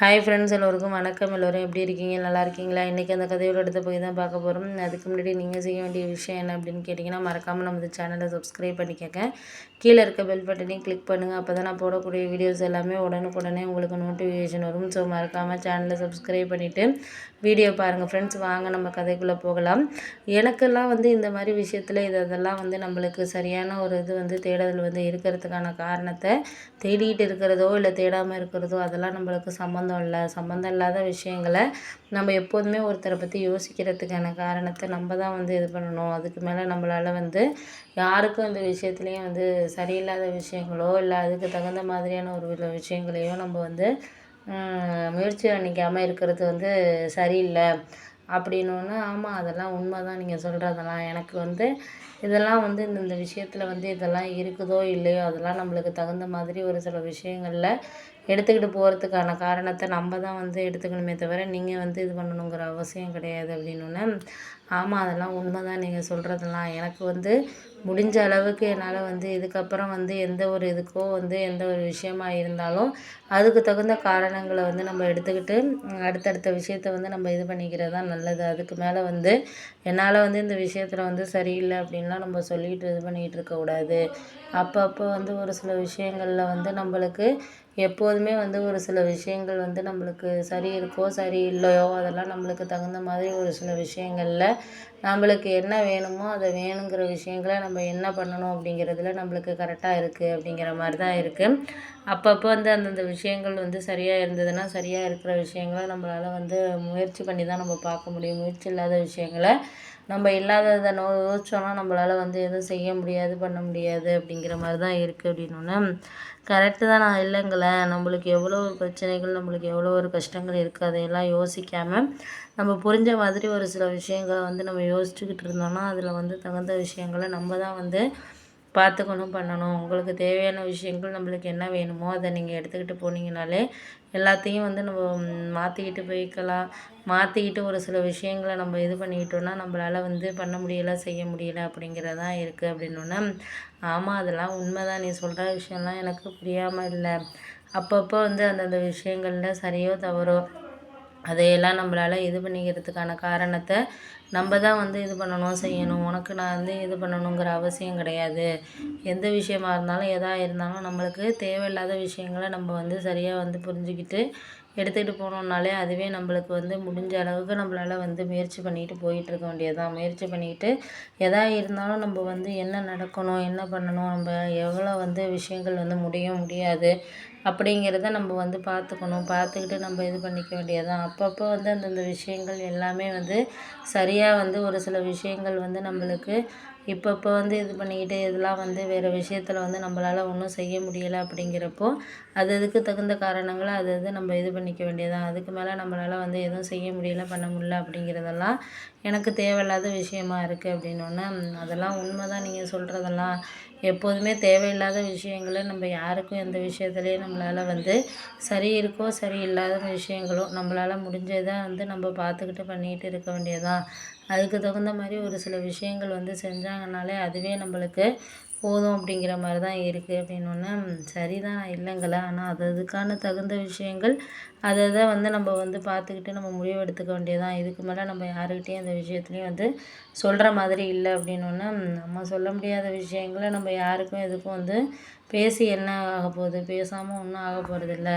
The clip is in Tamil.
ஹாய் ஃப்ரெண்ட்ஸ் எல்லோருக்கும் வணக்கம். எல்லோரும் எப்படி இருக்கீங்க? நல்லா இருக்கீங்களா? இன்றைக்கி அந்த கதையோட எடுத்து போய் தான் பார்க்க போகிறோம் அதுக்கு முன்னாடி நீங்கள் செய்ய வேண்டிய விஷயம் என்ன அப்படின்னு கேட்டிங்கன்னா மறக்காமல் நம்ம சேனலை சப்ஸ்கிரைப் பண்ணிக்கோங்க. கீழே இருக்க பெல் பட்டனையும் கிளிக் பண்ணுங்கள் அப்போ தான் நான் போடக்கூடிய வீடியோஸ் எல்லாமே உடனுக்குடனே உங்களுக்கு நோட்டிஃபிகேஷன் வரும். ஸோ மறக்காமல் சேனலை சப்ஸ்கிரைப் பண்ணிவிட்டு வீடியோ பாருங்கள் ஃப்ரெண்ட்ஸ் வாங்க நம்ம கதைக்குள்ளே போகலாம். எனக்கெல்லாம் வந்து இந்த மாதிரி விஷயத்தில் இது இதெல்லாம் வந்து நம்மளுக்கு சரியான ஒரு இது வந்து தேடுதல் வந்து இருக்கிறதுக்கான காரணத்தை தேடிக்கிட்டு இருக்கிறதோ இல்லை தேடாமல் இருக்கிறதோ அதெல்லாம் நம்மளுக்கு சம்மந்தம் சம்மந்தம் இல்லை சம்மந்தம் இல்லாத விஷயங்களை நம்ம எப்போதுமே ஒருத்தரை பற்றி யோசிக்கிறதுக்கான காரணத்தை நம்ம தான் வந்து இது பண்ணணும். அதுக்கு மேலே நம்மளால் வந்து யாருக்கும் இந்த விஷயத்துலேயும் வந்து சரியில்லாத விஷயங்களோ இல்லை அதுக்கு தகுந்த மாதிரியான ஒரு சில விஷயங்களையோ நம்ம வந்து முயற்சி பண்ணிக்காமல் இருக்கிறது வந்து சரியில்லை அப்படின்னோடனே ஆமாம் அதெல்லாம் உண்மை தான் நீங்கள் சொல்கிறதெல்லாம் எனக்கு வந்து இதெல்லாம் வந்து இந்த விஷயத்தில் வந்து இதெல்லாம் இருக்குதோ இல்லையோ அதெல்லாம் நம்மளுக்கு தகுந்த மாதிரி ஒரு சில விஷயங்களில் எடுத்துக்கிட்டு போகிறதுக்கான காரணத்தை நம்ம தான் வந்து எடுத்துக்கணுமே தவிர நீங்கள் வந்து இது பண்ணணுங்கிற அவசியம் கிடையாது அப்படின்னோடனே ஆமாம் அதெல்லாம் உண்மை தான் நீங்கள் சொல்கிறதெல்லாம் எனக்கு வந்து முடிஞ்ச அளவுக்கு என்னால் வந்து இதுக்கப்புறம் வந்து எந்த ஒரு இதுக்கோ வந்து எந்த ஒரு விஷயமா இருந்தாலும் அதுக்கு தகுந்த காரணங்களை வந்து நம்ம எடுத்துக்கிட்டு அடுத்தடுத்த விஷயத்த வந்து நம்ம இது பண்ணிக்கிறது தான் நல்லது. அதுக்கு மேலே வந்து என்னால் வந்து இந்த விஷயத்தில் வந்து சரியில்லை அப்படின்லாம் நம்ம சொல்லிட்டு இது பண்ணிகிட்டு இருக்கக்கூடாது. அப்பப்போ வந்து ஒரு சில விஷயங்களில் வந்து நம்மளுக்கு எப்போதுமே வந்து ஒரு சில விஷயங்கள் வந்து நம்மளுக்கு சரி இருக்கோ சரி இல்லையோ அதெல்லாம் நம்மளுக்கு தகுந்த மாதிரி ஒரு சில விஷயங்களில் நம்மளுக்கு என்ன வேணுமோ அதை வேணுங்கிற விஷயங்களை நம்ம என்ன பண்ணணும் அப்படிங்கிறதுல நம்மளுக்கு கரெக்டாக இருக்குது அப்படிங்கிற மாதிரி தான் இருக்குது அப்பப்போ வந்து அந்தந்த விஷயங்கள் வந்து சரியாக இருந்ததுன்னா சரியாக இருக்கிற விஷயங்களை நம்மளால் வந்து முயற்சி பண்ணி தான் நம்ம பார்க்க முடியும். முயற்சி இல்லாத விஷயங்களை நம்ம இல்லாததை நோ யோசிச்சோன்னா நம்மளால் வந்து எதுவும் செய்ய முடியாது பண்ண முடியாது அப்படிங்கிற மாதிரி தான் இருக்குது அப்படின்னோடனே கரெக்டு தான் நான் இல்லைங்களேன் நம்மளுக்கு எவ்வளோ ஒரு பிரச்சனைகள் நம்மளுக்கு எவ்வளோ ஒரு கஷ்டங்கள் இருக்குது அதையெல்லாம் யோசிக்காமல் நம்ம புரிஞ்ச மாதிரி ஒரு சில விஷயங்களை வந்து நம்ம யோசிச்சுக்கிட்டு இருந்தோம்னா அதில் வந்து தகுந்த விஷயங்களை நம்ம தான் வந்து பார்த்துக்கணும் பண்ணணும். உங்களுக்கு தேவையான விஷயங்கள் நம்மளுக்கு என்ன வேணுமோ அதை நீங்கள் எடுத்துக்கிட்டு போனீங்கனாலே எல்லாத்தையும் வந்து நம்ம மாற்றிக்கிட்டு போய்க்கலாம். மாற்றிக்கிட்டு ஒரு சில விஷயங்களை நம்ம இது பண்ணிக்கிட்டோன்னா நம்மளால் வந்து பண்ண முடியலை செய்ய முடியலை அப்படிங்கிறதான் இருக்குது அப்படின்னோடனே ஆமாம் அதெல்லாம் உண்மை தான் நீ சொல்கிற விஷயம்லாம் எனக்கு புரியாமல் இல்லை. அப்பப்போ வந்து அந்தந்த விஷயங்களில் சரியோ தவறோ அதையெல்லாம் நம்மளால் இது பண்ணிக்கிறதுக்கான காரணத்தை நம்ம தான் வந்து இது பண்ணணும் செய்யணும். உனக்கு நான் வந்து இது பண்ணணுங்கிற அவசியம் கிடையாது. எந்த விஷயமா இருந்தாலும் எதாக இருந்தாலும் நம்மளுக்கு தேவையில்லாத விஷயங்களை நம்ம வந்து சரியாக வந்து புரிஞ்சுக்கிட்டு எடுத்துகிட்டு போனோம்னாலே அதுவே நம்மளுக்கு வந்து முடிஞ்ச அளவுக்கு நம்மளால் வந்து முயற்சி பண்ணிக்கிட்டு போயிட்டு இருக்க வேண்டியதுதான். முயற்சி பண்ணிக்கிட்டு எதா இருந்தாலும் நம்ம வந்து என்ன நடக்கணும் என்ன பண்ணணும் நம்ம எவ்வளோ வந்து விஷயங்கள் வந்து முடியும் முடியாது. அப்படிங்கிறத நம்ம வந்து பார்த்துக்கணும். பார்த்துக்கிட்டு நம்ம இது பண்ணிக்க வேண்டியது தான் அப்பப்போ வந்து அந்தந்த விஷயங்கள் எல்லாமே வந்து சரியாக வந்து ஒரு சில விஷயங்கள் வந்து நம்மளுக்கு இப்பப்போ வந்து இது பண்ணிக்கிட்டு இதெல்லாம் வந்து வேறு விஷயத்தில் வந்து நம்மளால் ஒன்றும் செய்ய முடியலை அப்படிங்கிறப்போ அது அதுக்கு தகுந்த காரணங்களை அது அது நம்ம இது பண்ணிக்க வேண்டியதான் அதுக்கு மேலே நம்மளால் வந்து எதுவும் செய்ய முடியல பண்ண முடியல அப்படிங்கிறதெல்லாம் எனக்கு தேவையில்லாத விஷயமா இருக்குது அப்படின்னோடனே அதெல்லாம் உண்மை தான் நீங்கள் சொல்கிறதெல்லாம் எப்போதுமே தேவையில்லாத விஷயங்களை நம்ம யாருக்கும் எந்த விஷயத்துலையும் நம்மளால் வந்து சரி இருக்கோ சரி இல்லாத விஷயங்களோ நம்மளால் முடிஞ்சதை வந்து நம்ம பார்த்துக்கிட்டு பண்ணிகிட்டு இருக்க வேண்டியதான் அதுக்கு தகுந்த மாதிரி ஒரு சில விஷயங்கள் வந்து செஞ்சாங்கனாலே அதுவே நம்மளுக்கு போதும் அப்படிங்கிற மாதிரி தான் இருக்குது அப்படின்னோடனே சரி தான் இல்லைங்களா. ஆனால் அது அதுக்கான தகுந்த விஷயங்கள் அதை தான் வந்து நம்ம வந்து பார்த்துக்கிட்டு நம்ம முடிவு எடுத்துக்க வேண்டியதான் இதுக்கு மேலே நம்ம யாருக்கிட்டேயும் அந்த விஷயத்துலையும் வந்து சொல்கிற மாதிரி இல்லை அப்படின்னோடனே நம்ம சொல்ல முடியாத விஷயங்களை நம்ம யாருக்கும் எதுக்கும் வந்து பேசி என்ன ஆக போகுது? பேசாமல் ஒன்றும் ஆக போகிறதில்ல